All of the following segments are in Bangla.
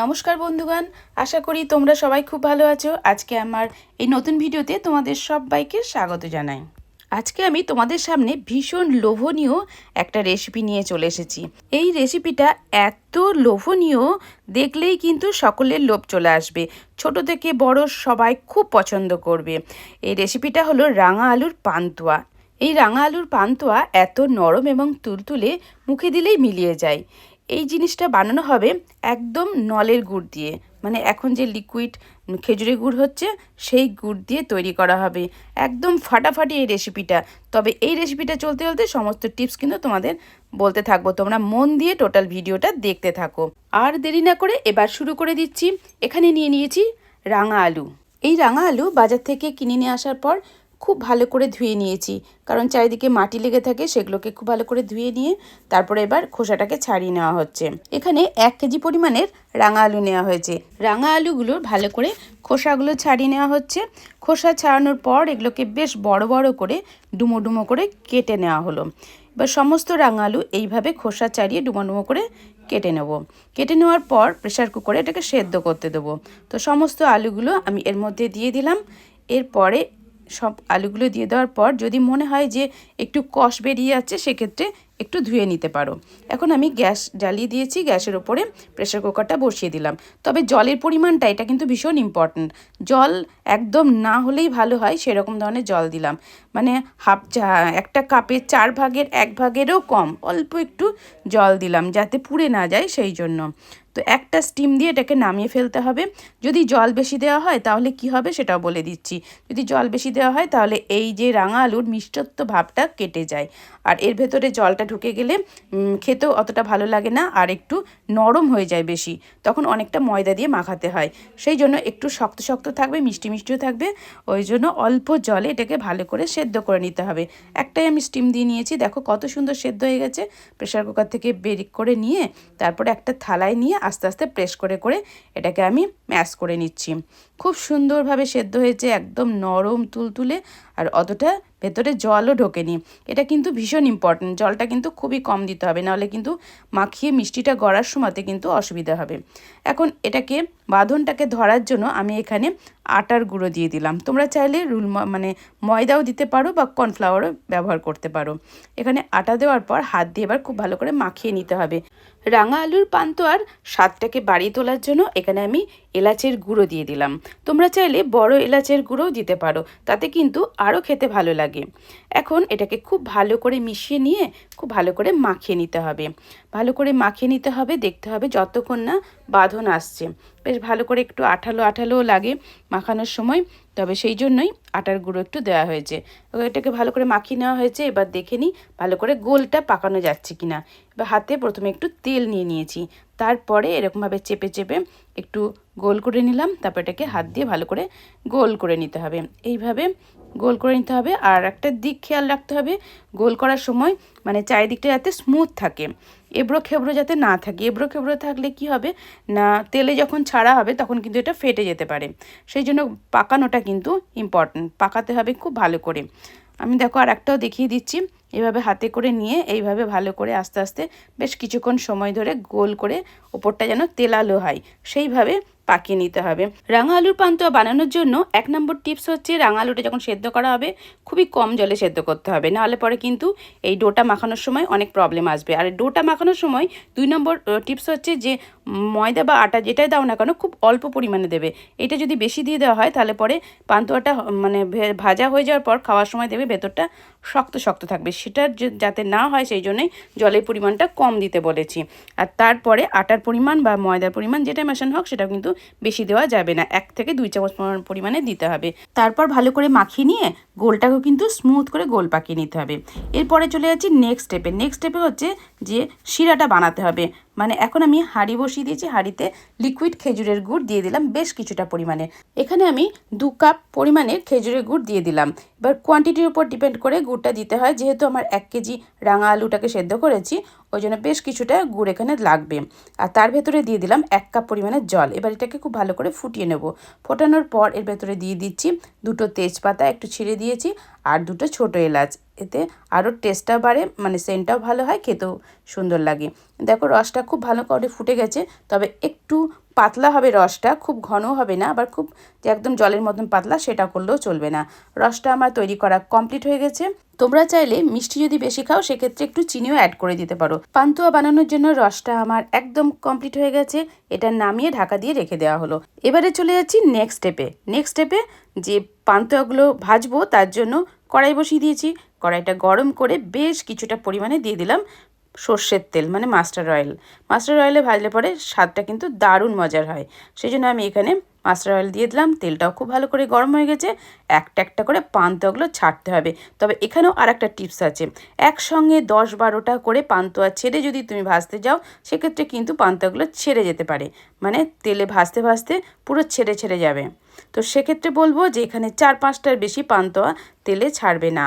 নমস্কার বন্ধুগণ, আশা করি তোমরা সবাই খুব ভালো আছো। আজকে আমার এই নতুন ভিডিওতে তোমাদের সবাইকে স্বাগত জানাই। আজকে আমি তোমাদের সামনে ভীষণ লোভনীয় একটা রেসিপি নিয়ে চলে এসেছি। এই রেসিপিটা এত লোভনীয়, দেখলেই কিন্তু সকলের লোভ চলে আসবে। ছোট থেকে বড় সবাই খুব পছন্দ করবে। এই রেসিপিটা হলো রাঙা আলুর পান্তুয়া। এই রাঙা আলুর পান্তুয়া এত নরম এবং তুলতুলে মুখে দিলেই মিলিয়ে যায়। এই জিনিসটা বানানো হবে একদম নলের গুড় দিয়ে। মানে এখন যে লিকুইড খেজুরের গুড় হচ্ছে, সেই গুড় দিয়ে তৈরি করা হবে। একদম ফাটাফাটি এই রেসিপিটা তবে এই রেসিপিটা চলতে চলতে সমস্ত টিপস কিন্তু তোমাদের বলতে থাকব। তোমরা মন দিয়ে টোটাল ভিডিওটা দেখতে থাকো। আর দেরি না করে এবার শুরু করে দিচ্ছি। এখানে নিয়ে নিয়েছি রাঙা আলু। এই রাঙা আলু বাজার থেকে কিনে নিয়ে আসার পর খুব ভালো করে ধুয়ে নিয়েছি। কারণ চারিদিকে মাটি লেগে থাকে, সেগুলোকে খুব ভালো করে ধুয়ে নিয়ে তারপরে এবার খোসাটাকে ছাড়িয়ে নেওয়া হচ্ছে। এখানে এক কেজি পরিমাণের রাঙা আলু নেওয়া হয়েছে। রাঙা আলুগুলো ভালো করে খোসাগুলো ছাড়িয়ে নেওয়া হচ্ছে। খোসা ছাড়ানোর পর এগুলোকে বেশ বড় বড় করে ডুমো ডুমো করে কেটে নেওয়া হলো। এবার সমস্ত রাঙা আলু এইভাবে খোসা ছাড়িয়ে ডুমো ডুমো করে কেটে নেব। কেটে নেওয়ার পর প্রেশার কুকারে এটাকে সেদ্ধ করতে দেবো। তো সমস্ত আলুগুলো আমি এর মধ্যে দিয়ে দিলাম। এরপরে সব আলুগুলো দিয়ে দেওয়ার পর যদি মনে হয় যে একটু কষ বেরিয়ে যাচ্ছে, সেক্ষেত্রে একটু ধুয়ে নিতে পারো। এখন আমি গ্যাস জ্বালিয়ে দিয়েছি, গ্যাসের ওপরে প্রেশার কুকারটা বসিয়ে দিলাম। তবে জলের পরিমাণটা, এটা কিন্তু ভীষণ ইম্পর্ট্যান্ট জল একদম না হলেই ভালো হয়, সেরকম ধরনের জল দিলাম। মানে হাফ চা, একটা কাপের চার ভাগের, এক ভাগেরও কম, অল্প একটু জল দিলাম, যাতে পুড়ে না যায় সেই জন্য। তো একটা স্টিম দিয়ে এটাকে নামিয়ে ফেলতে হবে। যদি জল বেশি দেওয়া হয় তাহলে কি হবে সেটাও বলে দিচ্ছি। যদি জল বেশি দেওয়া হয় তাহলে এই যে রাঙা আলুর মিষ্টত্ব ভাবটা কেটে যায়। আর এর ভেতরে জলটা ঢুকে গেলে খেতেও অতটা ভালো লাগে না আর একটু নরম হয়ে যায় বেশি। তখন অনেকটা ময়দা দিয়ে মাখাতে হয়। সেই জন্য একটু শক্ত শক্ত থাকবে, মিষ্টি মিষ্টিও থাকবে। ওই জন্য অল্প জলে এটাকে ভালো করে সেদ্ধ করে নিতে হবে। একটাই আমি স্টিম দিয়ে নিয়েছি। দেখো কত সুন্দর সেদ্ধ হয়ে গেছে। প্রেশার কুকার থেকে বেরিক করে নিয়ে তারপরে একটা থালায় নিয়ে আস্তে আস্তে প্রেস করে করে এটাকে আমি ম্যাশ করে নিচ্ছি। খুব সুন্দরভাবে সেদ্ধ হয়েছে, একদম নরম তুলতুলে আর অতটা ভেতরে জলও ঢোকেনি। এটা কিন্তু ভীষণ ইম্পর্টেন্ট জলটা কিন্তু খুবই কম দিতে হবে, নাহলে কিন্তু মাখিয়ে মিষ্টিটা গড়ার সময়তে কিন্তু অসুবিধা হবে। এখন এটাকে, বাঁধনটাকে ধরার জন্য আমি এখানে আটার গুঁড়ো দিয়ে দিলাম। তোমরা চাইলে রুল মানে ময়দাও দিতে পারো বা কর্নফ্লাওয়ারও ব্যবহার করতে পারো। এখানে আটা দেওয়ার পর হাত দিয়ে এবার খুব ভালো করে মাখিয়ে নিতে হবে। রাঙা আলুর পান্তোয়ার স্বাদটাকে বাড়িয়ে তোলার জন্য এখানে আমি এলাচের গুঁড়ো দিয়ে দিলাম। তোমরা চাইলে বড় এলাচের গুঁড়োও দিতে পারো, তাতে কিন্তু আরও খেতে ভালো লাগে। এখন এটাকে খুব ভালো করে মিশিয়ে নিয়ে খুব ভালো করে মাখিয়ে নিতে হবে। ভালো করে মাখিয়ে নিতে হবে, দেখতে হবে যতক্ষণ না বাঁধন আসছে। বেশ ভালো করে একটু আঠালো আঠালোও লাগে মাখানোর সময়, তবে সেই জন্যই আটার গুঁড়ো একটু দেওয়া হয়েছে। এটাকে ভালো করে মাখিয়ে নেওয়া হয়েছে, এবার দেখে নিই ভালো করে গোলটা পাকানো যাচ্ছে কি না এবার হাতে প্রথমে একটু তেল নিয়ে নিয়েছি, তারপরে এরকমভাবে চেপে চেপে একটু গোল করে নিলাম, তারপর এটাকে হাত দিয়ে ভালো করে গোল করে নিতে হবে। এইভাবে গোল করে নিতে হবে, আর একটা দিক খেয়াল রাখতে হবে, গোল করার সময় মানে চারিদিকটা যাতে স্মুথ থাকে। এবড়ো খেবড়ো যাতে না থাকে। এবড়ো খেবড়ো থাকলে কি হবে? না, তেলে যখন ছাড়া হবে তখন কিন্তু এটা ফেটে যেতে পারে। সেই জন্য পাকানোটা কিন্তু ইম্পর্টেন্ট পাকাতে হবে খুব ভালো করে। আমি দেখো আর একটাও দেখিয়ে দিচ্ছি। এভাবে হাতে করে নিয়ে এইভাবে ভালো করে আস্তে আস্তে বেশ কিছুক্ষণ সময় ধরে গোল করে ওপরটা যেন তেলালো হয়। সেইভাবে পাকিয়ে নিতে হবে। রাঙা আলুর পান্তুয়া বানানোর জন্য এক নম্বর টিপস হচ্ছে রাঙা আলুটা যখন সেদ্ধ করা হবে, খুবই কম জলে সেদ্ধ করতে হবে। নাহলে পরে কিন্তু এই ডোটা মাখানোর সময় অনেক প্রবলেম আসবে। আর ডোটা মাখানোর সময় দুই নম্বর টিপস হচ্ছে যে ময়দা বা আটা যেটাই দাও না কেন, খুব অল্প পরিমাণে দেবে। এটা যদি বেশি দিয়ে দেওয়া হয়, তাহলে পরে পান্তুয়াটা মানে ভাজা হয়ে যাওয়ার পর খাওয়ার সময় দেবে ভেতরটা শক্ত শক্ত থাকবে। সেটা যাতে না হয় সেই জন্যই জলের পরিমাণটা কম দিতে বলেছি। আর তারপরে আটার পরিমাণ বা ময়দার পরিমাণ যেটা মেশানো হোক সেটা কিন্তু বেশি দেওয়া যাবে না। এক থেকে দুই চামচ পরিমাণে দিতে হবে। তারপর ভালো করে মাখিয়ে নিয়ে গোলটাকেও কিন্তু স্মুথ করে গোল পাকিয়ে নিতে হবে। এরপরে চলে যাচ্ছি নেক্সট স্টেপে নেক্সট স্টেপে হচ্ছে যে শিরাটা বানাতে হবে। মানে এখন আমি হাঁড়ি বসিয়ে দিয়েছি, হাঁড়িতে লিকুইড খেজুরের গুড় দিয়ে দিলাম বেশ কিছুটা পরিমাণে। এখানে আমি দু কাপ পরিমাণের খেজুরের গুড় দিয়ে দিলাম। এবার কোয়ান্টিটির উপর ডিপেন্ড করে গুড়টা দিতে হয়। যেহেতু আমার এক কেজি রাঙা আলুটাকে সেদ্ধ করেছি ওই জন্য বেশ কিছুটা গুড় এখানে লাগবে। আর তার ভেতরে দিয়ে দিলাম এক কাপ পরিমাণের জল। এবার এটাকে খুব ভালো করে ফুটিয়ে নেব। ফোটানোর পর এর ভেতরে দিয়ে দিচ্ছি দুটো তেজপাতা, একটু ছিঁড়ে দিয়েছি আর দুটো ছোট এলাচ। এতে আরও টেস্টটা বাড়ে মানে সেন্টটাও ভালো হয়, খেতেও সুন্দর লাগে। দেখো রসটা খুব ভালো করে ফুটে গেছে, তবে একটু পাতলা হবে রসটা, খুব ঘন হবে না, আবার খুব যে একদম জলের মতন পাতলা সেটা করলেও চলবে না। রসটা আমার তৈরি করা কমপ্লিট হয়ে গেছে। তোমরা চাইলে মিষ্টি যদি বেশি খাও, সেক্ষেত্রে একটু চিনিও অ্যাড করে দিতে পারো। পান্তুয়া বানানোর জন্য রসটা আমার একদম কমপ্লিট হয়ে গেছে। এটা নামিয়ে ঢাকা দিয়ে রেখে দেওয়া হলো। এবারে চলে যাচ্ছি নেক্সট স্টেপে নেক্সট স্টেপে যে পান্তুয়াগুলো ভাজবো, তার জন্য কড়াই বসিয়ে দিয়েছি। কড়াইটা গরম করে বেশ কিছুটা পরিমাণে দিয়ে দিলাম। সর্ষের তেল মানে মাস্টার অয়েল। মাস্টার অয়েলে ভাজলে পরে স্বাদটা কিন্তু দারুণ মজার হয়। সেই জন্য আমি এখানে মাস্টার অয়েল দিয়ে দিলাম। তেলটাও খুব ভালো করে গরম হয়ে গেছে। একটা একটা করে পান্তুয়াগুলো ছাড়তে হবে। তবে এখানেও আর একটা টিপস আছে। একসঙ্গে দশ বারোটা করে পান্তুয়া ছেড়ে যদি তুমি ভাজতে যাও, সেক্ষেত্রে কিন্তু পান্তুয়াগুলো ছেড়ে যেতে পারে। মানে তেলে ভাজতে ভাজতে পুরো ছেড়ে ছেড়ে যাবে। তো সেক্ষেত্রে বলব যে এখানে চার পাঁচটার বেশি পান্তুয়া তেলে ছাড়বে না।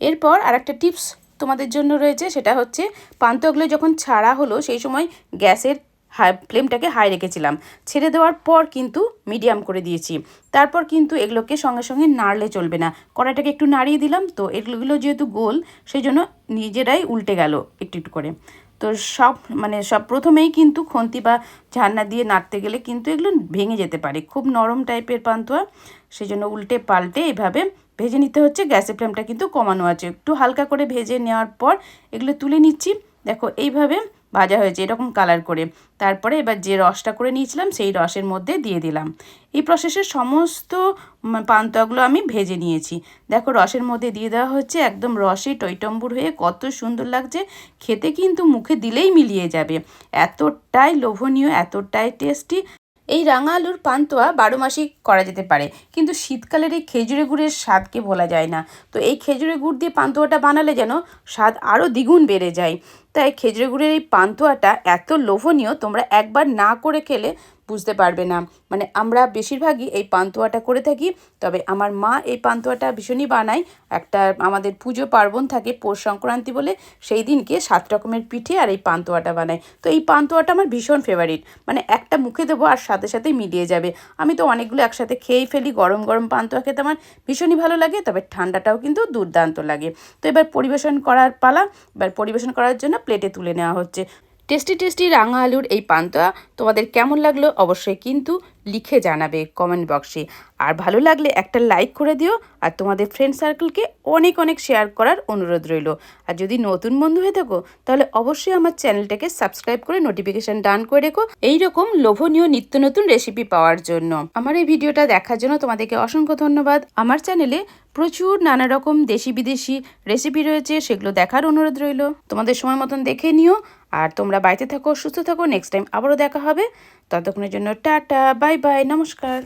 এরপর আর একটা টিপস তোমাদের জন্য রয়েছে সেটা হচ্ছে পান্তগুলো যখন ছাড়া হলো সেই সময় গ্যাসের হাই, ফ্লেমটাকে হাই রেখেছিলাম। ছেড়ে দেওয়ার পর কিন্তু মিডিয়াম করে দিয়েছি। তারপর কিন্তু এগুলোকে সঙ্গে সঙ্গে নাড়লে চলবে না। কড়াইটাকে একটু নাড়িয়ে দিলাম তো এগুলোগুলো যেহেতু গোল সেই জন্য নিজেরাই উল্টে গেল একটু একটু করে। তো সব মানে সব প্রথমেই কিন্তু খন্তি বা ঝান্না দিয়ে নাড়তে গেলে কিন্তু এগুলো ভেঙে যেতে পারে। খুব নরম টাইপের পান্তুয়া সেই জন্য উল্টে পাল্টে এভাবে ভেজে নিতে হচ্ছে। গ্যাসের ফ্লেমটা কিন্তু কমানো আছে। একটু হালকা করে ভেজে নেওয়ার পর এগুলো তুলে নিচ্ছি। দেখো, এইভাবে ভাজা হয়েছে, এরকম কালার করে। তারপরে এবার যে রসটা করে নিয়েছিলাম, সেই রসের মধ্যে দিয়ে দিলাম। এই প্রসেসের সমস্ত পান্তাগুলো আমি ভেজে নিয়েছি। দেখো, রসের মধ্যে দিয়ে দেওয়া হচ্ছে একদম রসে টইটম্বুর হয়ে কত সুন্দর লাগছে। খেতে কিন্তু মুখে দিলেই মিলিয়ে যাবে। এতটাই লোভনীয়, এতটাই টেস্টি এই রাঙা আলুর পান্তুয়া বারো মাসেই করা যেতে পারে। কিন্তু শীতকালের এই খেজুরে গুড়ের স্বাদকে বলা যায় না। তো এই খেজুরে গুড় দিয়ে পান্তুয়াটা বানালে যেন স্বাদ আরও দ্বিগুণ বেড়ে যায়। তাই খেজুরে গুড়ের এই পান্তুয়াটা এত লোভনীয়, তোমরা একবার না করে খেলে বুঝতে পারবে না। মানে আমরা বেশিরভাগই এই পান্তুয়াটা করে থাকি, তবে আমার মা এই পান্তুয়াটা ভীষণই বানায়। একটা আমাদের পুজো পার্বণ থাকে পৌষ সংক্রান্তি বলে, সেই দিনকে সাত রকমের পিঠে আর এই পান্তুয়াটা বানায়। তো এই পান্তুয়াটা আমার ভীষণ ফেভারিট মানে একটা মুখে দেবো আর সাথে সাথেই মিলিয়ে যাবে। আমি তো অনেকগুলো একসাথে খেয়েই ফেলি, গরম গরম পান্তুয়া খেতে আমার ভীষণই ভালো লাগে, তবে ঠান্ডাটাও কিন্তু দুর্দান্ত লাগে। তো এবার পরিবেশন করার পালা, এবার পরিবেশন করার জন্য প্লেটে তুলে নেওয়া হচ্ছে। টেস্টি টেস্টি রাঙা আলুর এই পান্তুয়া তোমাদের কেমন লাগল অবশ্যই কিন্তু লিখে জানাবে কমেন্ট বক্সে আর ভালো লাগলে একটা লাইক করে দিও আর তোমাদের ফ্রেন্ড সার্কেলকে অনেক অনেক শেয়ার করার অনুরোধ রইল। আর যদি নতুন বন্ধু হয়ে থাকো তাহলে অবশ্যই আমার চ্যানেলটাকে সাবস্ক্রাইব করে নোটিফিকেশান ডান করে রেখো। এইরকম লোভনীয় নিত্য নতুন রেসিপি পাওয়ার জন্য। আমার এই ভিডিওটা দেখার জন্য তোমাদেরকে অসংখ্য ধন্যবাদ। আমার চ্যানেলে প্রচুর নানা রকম দেশি বিদেশি রেসিপি রয়েছে, সেগুলো দেখার অনুরোধ রইল। তোমাদের সময় মতন দেখে নিও। আর তোমরা বাড়িতে থাকো, সুস্থ থাকো নেক্সট টাইম আবারও দেখা হবে। ততক্ষণের জন্য টাটা বাই বাই নমস্কার।